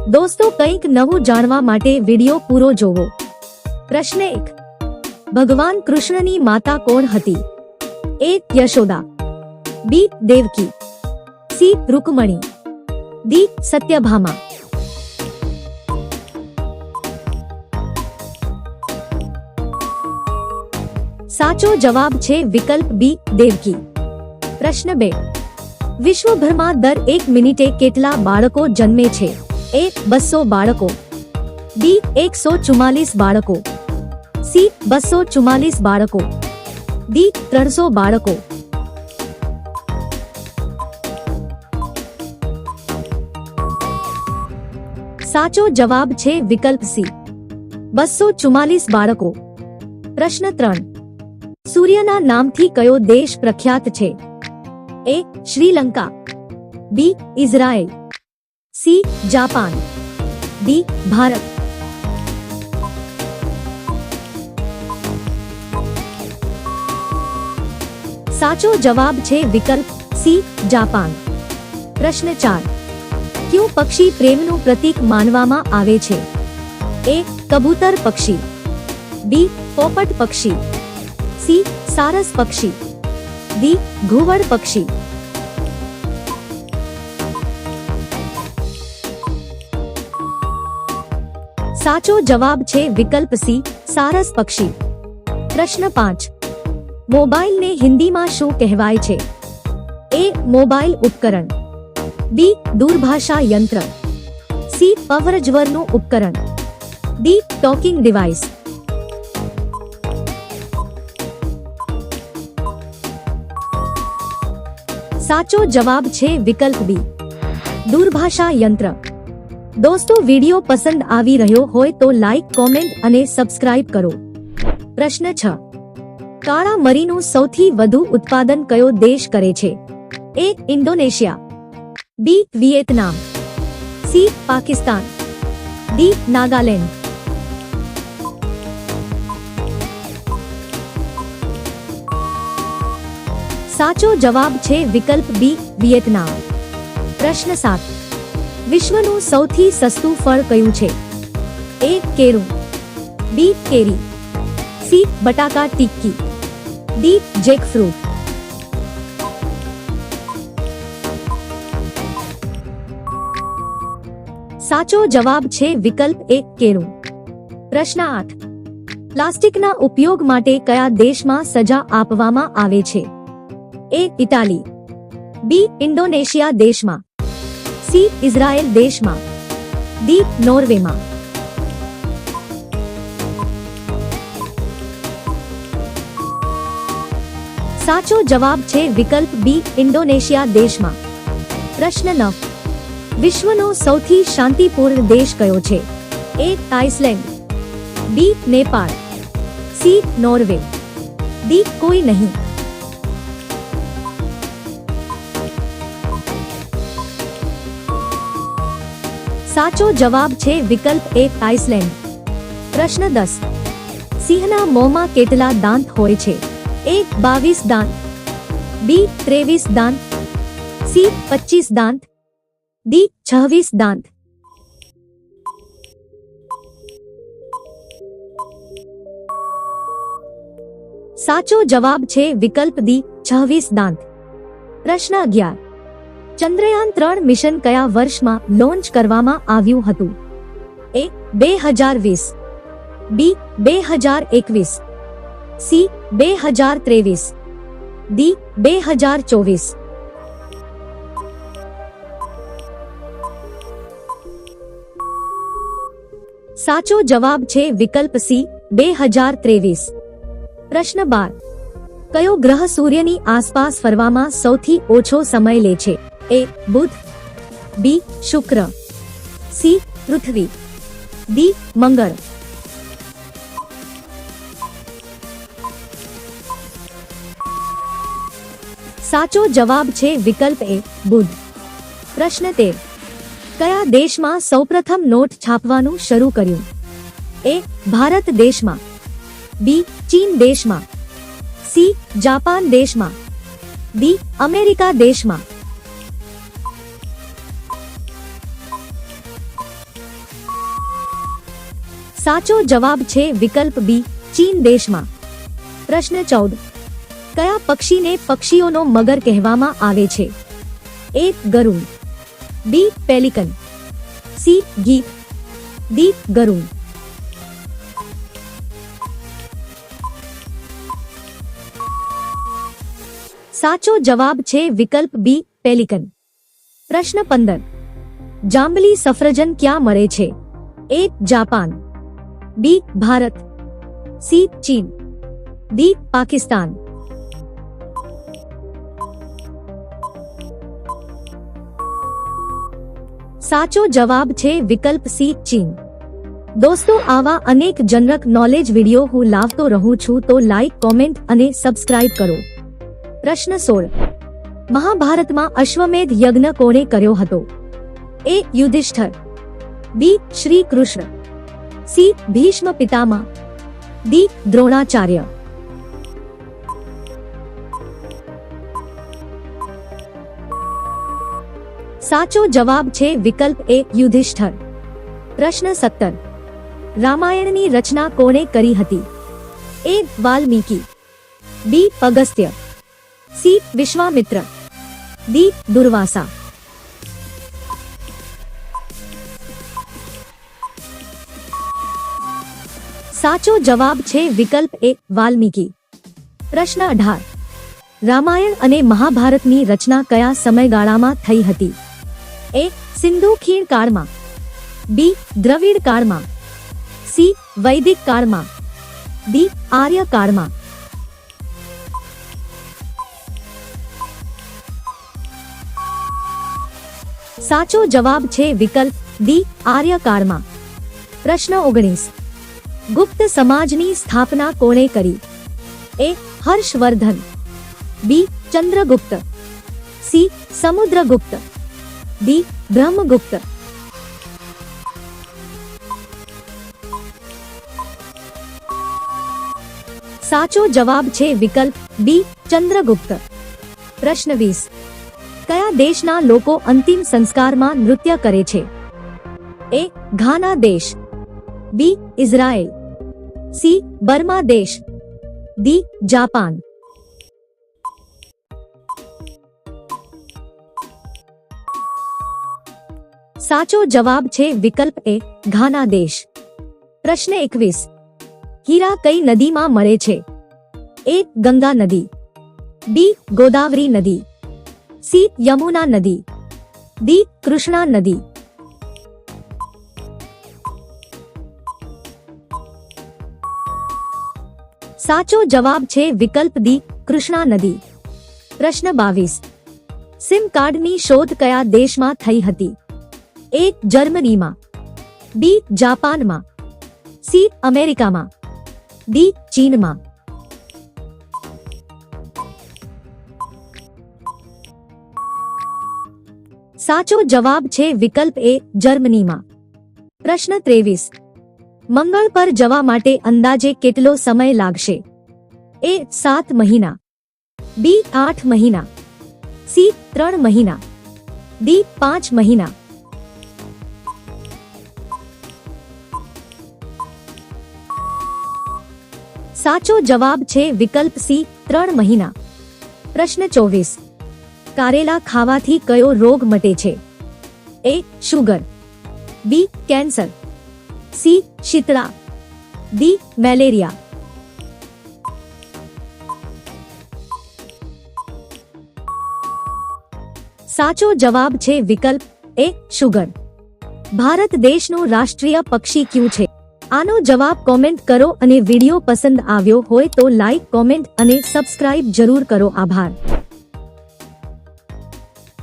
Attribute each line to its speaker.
Speaker 1: દોસ્તો કંઈક નવું જાણવા માટે વિડિયો પૂરો જોવો પ્રશ્ન એક ભગવાન કૃષ્ણની માતા કોણ હતી A Yashoda B Devaki C Rukmini D Satyabhama સાચો જવાબ છે વિકલ્પ બી દેવકી પ્રશ્ન બે વિશ્વભરમાં દર એક મિનિટે કેટલા બાળકો જન્મે છે એ બસો બાળકો ડી એકસો ચુમ્માલીસ બાળકો સી બસો ચુમ્માલીસ બાળકો ડી ત્રણસો બાળકો સાચો જવાબ છે વિકલ્પ સી બસો ચુમ્માલીસ બાળકો પ્રશ્ન ત્રણ સૂર્યના નામથી કયો દેશ પ્રખ્યાત છે એ શ્રીલંકા બી Israel C Japan D Bharat સાચો જવાબ છે વિકલ્પ સી જાપાન પ્રશ્ન ચાર કયું પક્ષી પ્રેમનું પ્રતીક માનવામાં આવે છે એ કબૂતર પક્ષી બી પોપટ પક્ષી સી સારસ પક્ષી ડી ઘુવડ પક્ષી સાચો જવાબ છે વિકલ્પ સી સારસ પક્ષી પ્રશ્ન પાંચ મોબાઈલને હિન્દીમાં શું કહેવાય છે એ મોબાઈલ ઉપકરણ બી દૂરભાષા યંત્ર સી અવરજવરનું ઉપકરણ ડી ટોકિંગ ડિવાઇસ સાચો જવાબ છે વિકલ્પ બી દૂરભાષા યંત્ર દોસ્તો, વિડિયો પસંદ આવી રહ્યો હોય તો લાઈક કોમેન્ટ અને સબસ્ક્રાઇબ કરો. પ્રશ્ન છ. કાળા મરીનું સૌથી વધુ ઉત્પાદન કયો દેશ કરે છે? A, Indonesia. B, Vietnam. C, Pakistan. D, Nagaland. સાચો જવાબ છે વિકલ્પ બી, વિયેતનામ. પ્રશ્ન સાત. વિશ્વનું સૌથી સસ્તું ફળ કયું છે? એ કેરું બી કેરી સી બટાકા ટિક્કી ડી જેકફ્રૂટ સાચો જવાબ છે વિકલ્પ એક કેરું પ્રશ્ન આઠ. પ્લાસ્ટિકના ઉપયોગ માટે કયા દેશમાં સજા આપવામાં આવે છે? એ ઇટાલી બી ઇન્ડોનેશિયા દેશમાં સી ઇઝરાયેલ દેશમાં ડી નોર્વેમાં સાચો જવાબ છે વિકલ્પ બી ઇન્ડોનેશિયા દેશમાં પ્રશ્ન નવ વિશ્વનો સૌથી શાંતિપૂર્ણ દેશ કયો છે A Iceland B Nepal C Norway D કોઈ નહીં સાચો જવાબ છે વિકલ્પ એ આઇસલેન્ડ પ્રશ્ન દસ સિંહના મોંમાં કેટલા દાંત હોય છે એ બાવીસ દાંત બી ત્રેવીસ દાંત સી પચીસ દાંત ડી છવ્વીસ દાંત સાચો જવાબ છે વિકલ્પ ડી છવ્વીસ દાંત પ્રશ્ન અગિયાર ચંદ્રયાન ત્રણ મિશન કયા વર્ષમાં લોન્ચ કરવામાં આવ્યું હતું? એ, બે હજાર વીસ. બી, બે હજાર એકવીસ. સી, બે હજાર ત્રેવીસ. ડી, બે હજાર ચોવીસ. સાચો જવાબ છે વિકલ્પ સી, બે હજાર ત્રેવીસ. પ્રશ્ન બાર. કયો ગ્રહ સૂર્યની આસપાસ ફરવામાં સૌથી ઓછો સમય લે છે? એ બુધ, બી શુક્ર, સી પૃથ્વી, ડી મંગળ. સાચો જવાબ છે વિકલ્પ એ બુધ. પ્રશ્ન તેર. કયા દેશમાં સૌપ્રથમ નોટ છાપવાનું શરૂ કર્યું? એ ભારત દેશમાં, બી ચીન દેશમાં, સી જાપાન દેશમાં, ડી અમેરિકા દેશમાં સાચો જવાબ છે વિકલ્પ બી ચીન દેશમાં પ્રશ્ન ચૌદ કયા પક્ષીને પક્ષીઓનો મગર કહેવામાં આવે છે એ ગરુડ બી પેલિકન સી ગીત ડી ગરુડ સાચો જવાબ છે વિકલ્પ બી પેલિકન પ્રશ્ન પંદર જાંબલી સફરજન ક્યાં મળે છે એ જાપાન બી ભારત સી ચીન ડી પાકિસ્તાન સાચો જવાબ છે વિકલ્પ સી ચીન દોસ્તો આવા અનેક જનરક નોલેજ વિડિયો હું લાવતો રહું છું તો લાઈક કોમેન્ટ અને સબસ્ક્રાઇબ કરો પ્રશ્ન સોળ મહાભારતમાં અશ્વમેધ યજ્ઞ કોણે કર્યો હતો એ યુધિષ્ઠર બી શ્રી કૃષ્ણ સી ભીષ્મ પિતામહ ડી દ્રોણાચાર્ય સાચો જવાબ છે વિકલ્પ એ યુધિષ્ઠર પ્રશ્ન સત્તર રામાયણની રચના કોણે કરી હતી A Valmiki B Agastya C Vishwamitra D Durvasa સાચો જવાબ છે વિકલ્પ એ વાલ્મીકી. પ્રશ્ન અઢાર. રામાયણ અને મહાભારતની રચના કયા સમયગાળામાં થઈ હતી? એ. સિંધુ ખીણ કાળમાં. બી. દ્રવિડ કાળમાં. સી. વૈદિક કાળમાં. ડી. આર્ય કાળમાં. સાચો જવાબ છે વિકલ્પ ડી. આર્ય કાળમાં. પ્રશ્ન ઓગણીસ. ગુપ્ત સમાજની સ્થાપના કોણે કરી A Harshavardhan B Chandragupta C Samudragupta D Brahmagupta સાચો જવાબ છે વિકલ્પ બી ચંદ્રગુપ્ત પ્રશ્ન વીસ કયા દેશના લોકો અંતિમ સંસ્કારમાં નૃત્ય કરે છે એ ઘાના દેશ બી ઇઝરાયલ સી બર્મા દેશ ડી જાપાન સાચો જવાબ છે વિકલ્પ એ ઘાના દેશ પ્રશ્ન એકવીસ હીરા કઈ નદીમાં મળે છે એ ગંગા નદી બી ગોદાવરી નદી સી યમુના નદી ડી કૃષ્ણા નદી સાચો જવાબ છે વિકલ્પ ડી કૃષ્ણા નદી પ્રશ્ન બાવીસ સિમ કાર્ડની શોધ કયા દેશમાં થઈ હતી એ જર્મનીમાં બી જાપાનમાં સી અમેરિકામાં ડી ચીનમાં સાચો જવાબ છે વિકલ્પ એ જર્મનીમાં પ્રશ્ન ત્રેવીસ મંગળ પર જવા માટે અંદાજે કેટલો સમય લાગશે? એ સાત મહિના. બી આઠ મહિના. સી ત્રણ મહિના. ડી પાંચ મહિના. સાચો જવાબ છે વિકલ્પ સી ત્રણ મહિના. પ્રશ્ન ચોવીસ. કારેલા ખાવાથી કયો રોગ મટે છે? A sugar. B cancer. C Shitala D malaria સાચો જવાબ છે વિકલ્પ એ સુગર ભારત દેશનું રાષ્ટ્રીય પક્ષી ક્યું છે આનો જવાબ કોમેન્ટ કરો અને વીડિયો પસંદ આવ્યો હોય તો લાઈક કોમેન્ટ અને સબસ્ક્રાઇબ જરૂર કરો આભાર